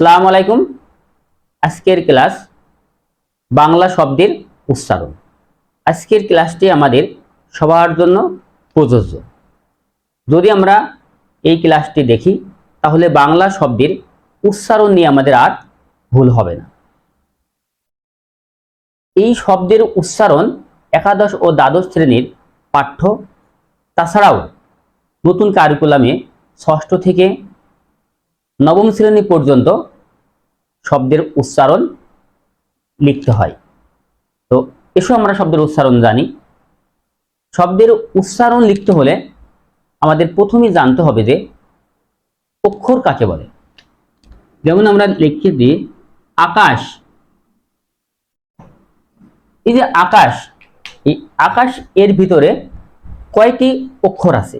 আসসালামু আলাইকুম। আজকের ক্লাস বাংলা শব্দের উচ্চারণ। আজকের ক্লাসটি আমাদের সবার জন্য প্রযোজ্য। যদি আমরা এই ক্লাসটি দেখি, তাহলে বাংলা শব্দের উচ্চারণ নিয়ে আমাদের আর ভুল হবে না। এই শব্দের উচ্চারণ একাদশ ও দ্বাদশ শ্রেণির পাঠ্য। তাছাড়াও নতুন কারিকুলামে ষষ্ঠ থেকে নবম শ্রেণি পর্যন্ত শব্দের উচ্চারণ লিখতে হয়। তো এসো আমরা শব্দের উচ্চারণ জানি। শব্দের উচ্চারণ লিখতে হলে আমাদের প্রথমেই জানতে হবে যে অক্ষর কাকে বলে। যেমন আমরা লিখে দিই আকাশ। এই যে আকাশ, এই আকাশ এর ভিতরে কয়টি অক্ষর আছে?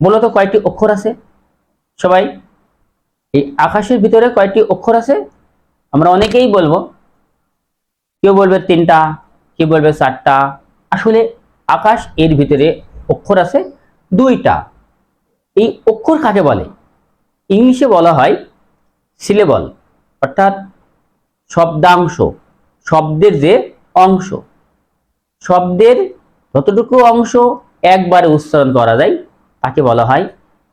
বলতো কয়টি অক্ষর আছে? সবাই এই আকাশের ভিতরে কয়টি অক্ষর আছে? আমরা অনেকেই বলব, কেউ বলবে তিনটা, কেউ বলবে চারটা। আসলে আকাশ এর ভিতরে অক্ষর আছে দুইটা। এই অক্ষর কাকে বলে? ইংলিশে বলা হয় সিলেবল অর্থাৎ শব্দাংশ, শব্দের যে অংশ। শব্দের যতটুকু অংশ একবারে উচ্চারণ করা যায়, তাকে বলা হয়,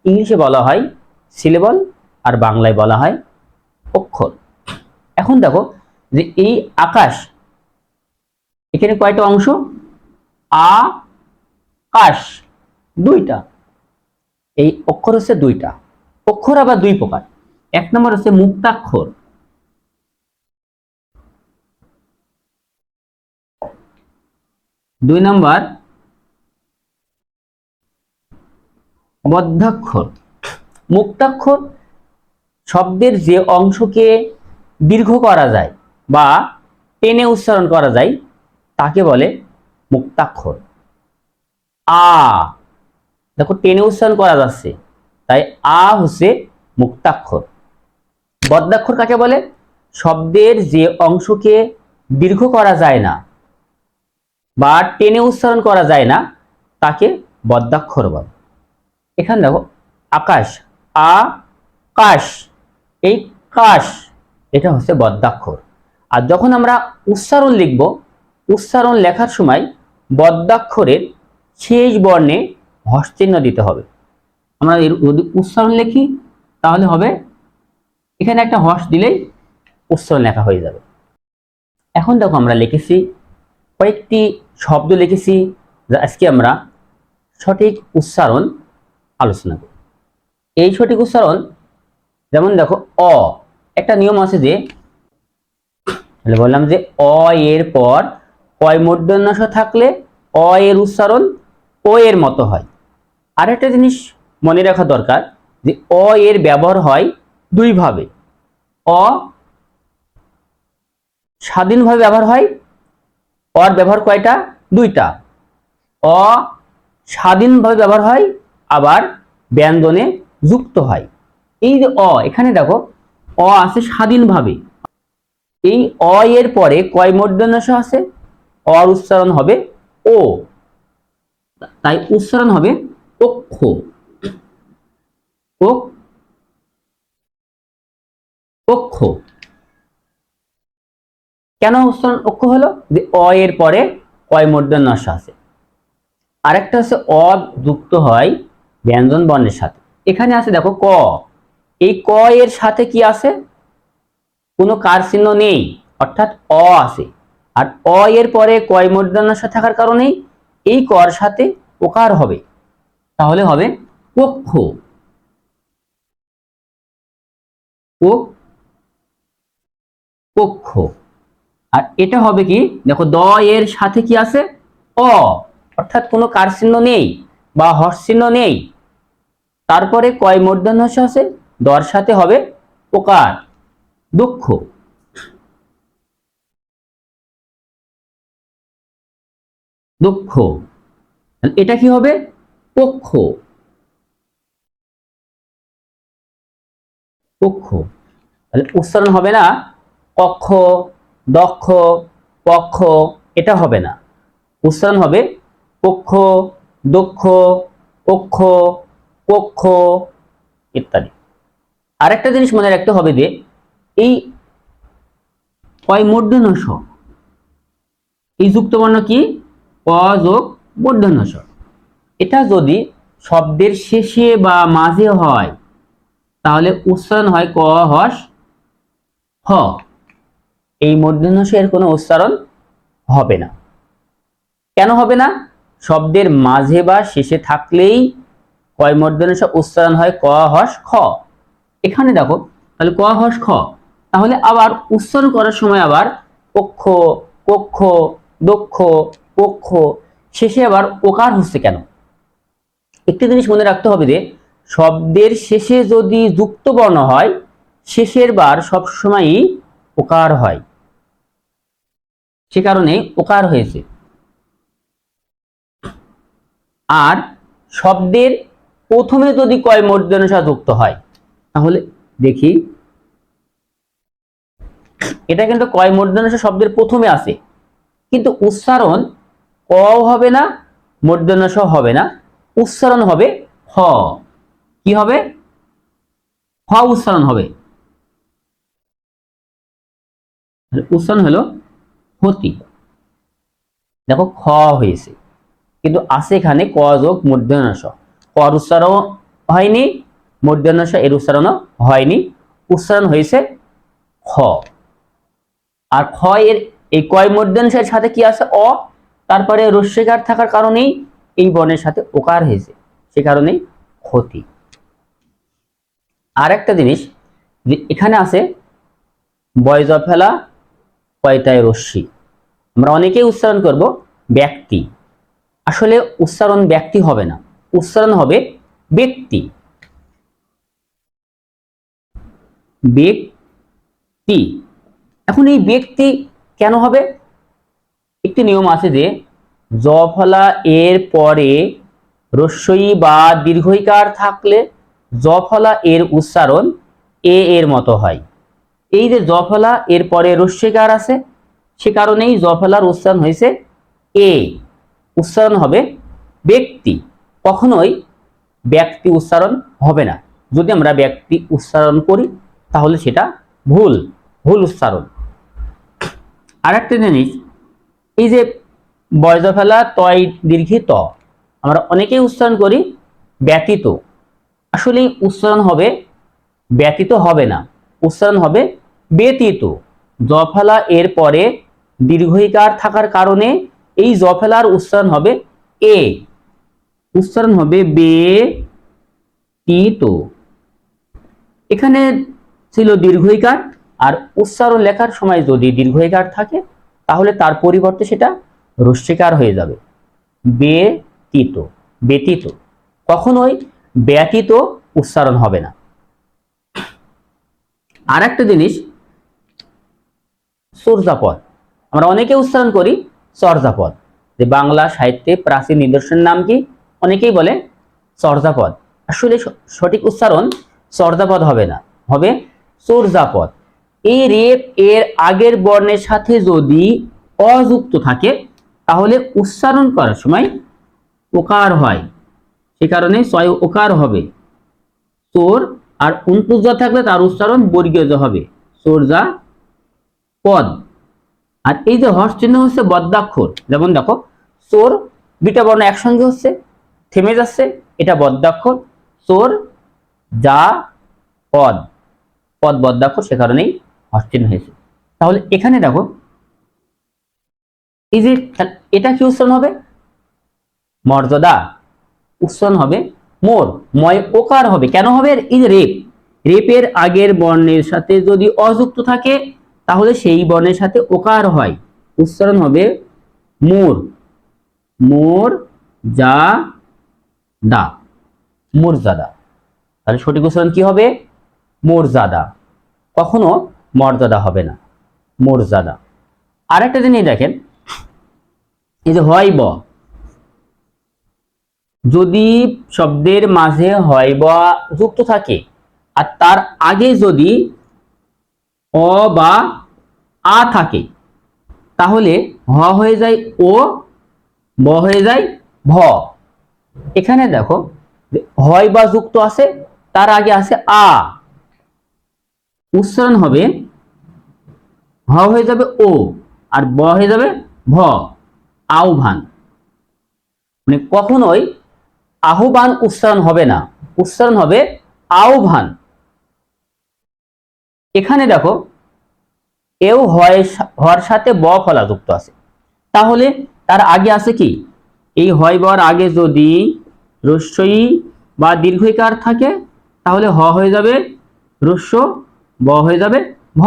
ইংলিশে বলা হয় সিলেবল আর বাংলায় বলা হয় অক্ষর। এখন দেখো যে এই আকাশ, এখানে কয়টা অংশ? আ কাশ দুইটা। এই অক্ষর হচ্ছে দুইটা। অক্ষর আবার দুই প্রকার। এক নম্বর হচ্ছে মুক্তাক্ষর। দুই নম্বর বদ্ধাক্ষর মুক্তাক্ষর শব্দের যে অংশকে দীর্ঘ করা যায় বা টেনে উচ্চারণ করা যায়, তাকে বলে মুক্তাক্ষর। আ। দেখো, টেনে উচ্চারণ করা যাচ্ছে, তাই আ হচ্ছে মুক্তাক্ষর। বদ্ধাক্ষর কাকে বলে? শব্দের যে অংশকে দীর্ঘ করা যায় না বা টেনে উচ্চারণ করা যায় না, তাকে বদ্ধাক্ষর বলে। এখানে দেখো, আকাশ, আ, কাশ। এই কাশ, এটা হচ্ছে বদ্ধাক্ষর আর যখন আমরা উচ্চারণ লিখব, উচ্চারণ লেখার সময় বদ্ধাক্ষরের শেষ বর্ণে হস্চিহ্ন দিতে হবে। আমরা যদি উচ্চারণ লিখি, তাহলে হবে, এখানে একটা হস দিলেই উচ্চারণ লেখা হয়ে যাবে। এখন দেখো আমরা লিখেছি, কয়েকটি শব্দ লিখেছি, যা আজকে আমরা সঠিক উচ্চারণ আলোচনা করি এই সঠিক উচ্চারণ যেমন দেখো, অ, একটা নিয়ম আছে যে, তাহলে বললাম যে অ এর পর কয় মূর্ধন্যাস থাকলে অ এর উচ্চারণ ও এর মতো হয়। আর একটা জিনিস মনে রাখা দরকার যে অ এর ব্যবহার হয় দুইভাবে। অ স্বাধীনভাবে ব্যবহার হয়, অর ব্যবহার কয়টা? দুইটা। অ স্বাধীনভাবে ব্যবহার হয়, আবার ব্যঞ্জনে যুক্ত হয়। এই যে অ, এখানে দেখো, অ আছে স্বাধীনভাবে। এই অ এর পরে কয় মূর্ধন্যাস আছে? অর উচ্চারণ হবে ও। তাই উচ্চারণ হবে অক্ষ। অক্ষ। কেন উচ্চারণ অক্ষ হলো? যে অ এর পরে কয় মূর্ধন্যাস আছে? আরেকটা হচ্ছে অ যুক্ত হয় ব্যঞ্জন বর্ণের সাথে। এখানে আছে দেখো ক। এই ক এর সাথে কি আছে? কোনো কার চিহ্ন নেই, অর্থাৎ অ আছে। আর অ এর পরে কয় মূর্ধন্যাস থাকার কারণে এই কর সাথে ওকার হবে। তাহলে হবে কক্ষ পক্ষ। আর এটা হবে কি? দেখো দ এর সাথে কি আছে? অ। অর্থাৎ কোনো কার চিহ্ন নেই বা হর্ষ চিহ্ন নেই। তারপরে কয় মূর্ধন্যাস আছে দর সাথে হবে ওকার দুঃখ। দুঃখ। এটা কি হবে? পক্ষ। পক্ষ। উচ্চারণ হবে না কক্ষ, দক্ষ, পক্ষ, এটা হবে না। উচ্চারণ হবে পক্ষ দক্ষ পক্ষ পক্ষ, ইত্যাদি। আরেকটা জিনিস মনে রাখতে হবে যে এই কয় মূর্ধন্য স এই যুক্তবর্ণ কি? ক যোগ মূর্ধন্য স এটা যদি শব্দের শেষে বা মাঝে হয়, তাহলে উচ্চারণ হয় ক হস হ। এই মূর্ধন্য স এর কোনো উচ্চারণ হবে না। কেন হবে না? শব্দের মাঝে বা শেষে থাকলেই কয় মূর্ধন্য স উচ্চারণ হয় ক হস খ। এখানে দেখো, তাহলে ক হস খ। তাহলে আবার উচ্চারণ করার সময় আবার পক্ষ কক্ষ, দক্ষ, পক্ষ, শেষে আবার ওকার হচ্ছে কেন? একটি জিনিস মনে রাখতে হবে যে, শব্দের শেষে যদি যুক্ত বর্ণ হয়, শেষের বার সবসময়ই ওকার হয়। সে কারণে ওকার হয়েছে। আর শব্দের প্রথমে যদি কয় মূর্ধন্যসা যুক্ত হয় দেখি। এটা কিন্তু কয় মূর্ধন্যসা শব্দের প্রথমে আছে কিন্তু উচ্চারণ ক হবে না মূর্ধন্যস হবে না। উচ্চারণ হবে হ। কি হবে? হ উচ্চারণ হবে। উচ্চারণ হলো হতি দেখো খ হয়েছে। কিন্তু আছে এখানে ক যোগ মূর্ধন্যস কর উচ্চারণ হয়নি মূর্ধন্যস এর উচ্চারণও হয়নি। উচ্চারণ হয়েছে খ। আর খ এর এই কয় মূর্ধন্যসের সাথে কি আছে? অ। তারপরে রস্যিকার থাকার কারণেই এই বর্ণের সাথে ওকার হয়েছে, সে কারণেই ক্ষতি। আর একটা জিনিস এখানে আছে, বয়জ ফেলা কয়টায় রশ্মি। আমরা অনেকেই উচ্চারণ করব ব্যক্তি। আসলে উচ্চারণ ব্যক্তি হবে না, উচ্চারণ হবে ব্যক্তি। ব্যক্তি। এখন এই ব্যক্তি কেন হবে? একটি নিয়ম আছে যে জ ফলা এর পরে রস্যই বা দীর্ঘইকার থাকলে জ ফলা এর উচ্চারণ এ এর মতো হয়। এই যে জ ফলা এর পরে রস্যিকার আছে, সে কারণেই জফলার উচ্চারণ হয়েছে এ। উচ্চারণ হবে ব্যক্তি। কখনোই ব্যক্তি উচ্চারণ হবে না। যদি আমরা ব্যক্তি উচ্চারণ করি তাহলে সেটা ভুল ভুল উচ্চারণ। আরেকটা জিনিস, এই যে বয়জ ফেলা, তয়, দীর্ঘি, ত, আমরা অনেকেই উচ্চারণ করি ব্যতীত। আসলে উচ্চারণ হবে ব্যতীত হবে না, উচ্চারণ হবে ব্যতীত। জফলা এর পরে দীর্ঘইকার থাকার কারণে এই জফলার উচ্চারণ হবে এ। উচ্চারণ হবে বে তীত এখানে ছিল দীর্ঘইকার। আর উচ্চারণ লেখার সময় যদি দীর্ঘইকার থাকে, তাহলে তার পরিবর্তে সেটা রস্যিকার হয়ে যাবে। ব্যতীত ব্যতীত। কখনোই ব্যতীত উচ্চারণ হবে না। আর একটা জিনিস, সূর্যাপদ। আমরা অনেকে উচ্চারণ করি চর্যাপদ যে বাংলা সাহিত্যে প্রাচীন নিদর্শন নাম কি? অনেকেই বলে চর্যাপদ আসলে সঠিক উচ্চারণ চর্যাপদ হবে না। হবে চর্যাপদ এই রেপ এর আগের বর্ণের সাথে যদি অযুক্ত থাকে, তাহলে উচ্চারণ করার সময় ওকার হয়। সে কারণে ছয় ওকার হবে। চোর আর উনপুজা থাকলে তার উচ্চারণ বর্গীয় হবে। চোরজা পদ। আর এই যে হর্ষ চিহ্ন হচ্ছে বদ্যাক্ষর। যেমন দেখো, চোর দুইটা বর্ণ একসঙ্গে হচ্ছে, থেমে যাচ্ছে, এটা বদ্যাক্ষর। চোর যা পদ। পদ বদ্যাক্ষর সে কারণেই চিহ্ন হয়েছে। তাহলে এখানে দেখো, এই যে এটা কি উচ্চারণ হবে? মর্যাদা। উচ্চারণ হবে মোর, ময় ওকার হবে। কেন হবে? এই রেপ। রেপের আগের বর্ণের সাথে যদি অযুক্ত থাকে, তাহলে সেই বর্ণের সাথে ওকার হয়। উচ্চারণ হবে মোর। মোর যা দা। মর্যাদা তাহলে সঠিক উচ্চারণ কি হবে? মর্যাদা কখনো মর্যাদা হবে না, মর্যাদা। আর একটা জিনিস দেখেন, এই যে হয় ব। যদি শব্দের মাঝে হয় বা যুক্ত থাকে, আর তার আগে যদি অ বা আ থাকে, তাহলে হ হয়ে যায় ও, ব হয়ে যায় ভ। এখানে দেখো হয় বা যুক্ত আছে, তার আগে আছে আ। উচ্চারণ হবে হ হয়ে যাবে ও, আর ব হয়ে যাবে ভ, আহ্বান। মানে কখনোই আহ্বান উচ্চারণ হবে না, উচ্চারণ হবে আহ্বান। এখানে দেখো, এও হয় হর সাথে ব ফলা যুক্ত আছে। তাহলে তার আগে আছে কি? এই হয় বর আগে যদি রস্যই বা দীর্ঘিকার থাকে, তাহলে হ হয়ে যাবে রস্য ব হয়ে যাবে ভ।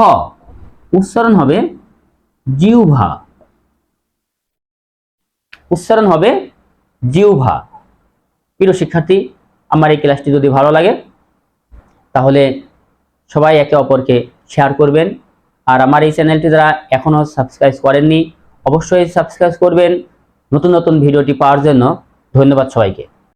উচ্চারণ হবে জিউভা উচ্চারণ হবে জিউভা প্রিয় শিক্ষার্থী, আমার এই ক্লাসটি যদি ভালো লাগে, তাহলে সবাই একে অপরকে শেয়ার করবেন। আর আমার এই চ্যানেলটি যারা এখনও সাবস্ক্রাইব করেননি, অবশ্যই সাবস্ক্রাইব করবেন। নতুন নতুন ভিডিওটি পাওয়ার জন্য ধন্যবাদ সবাইকে।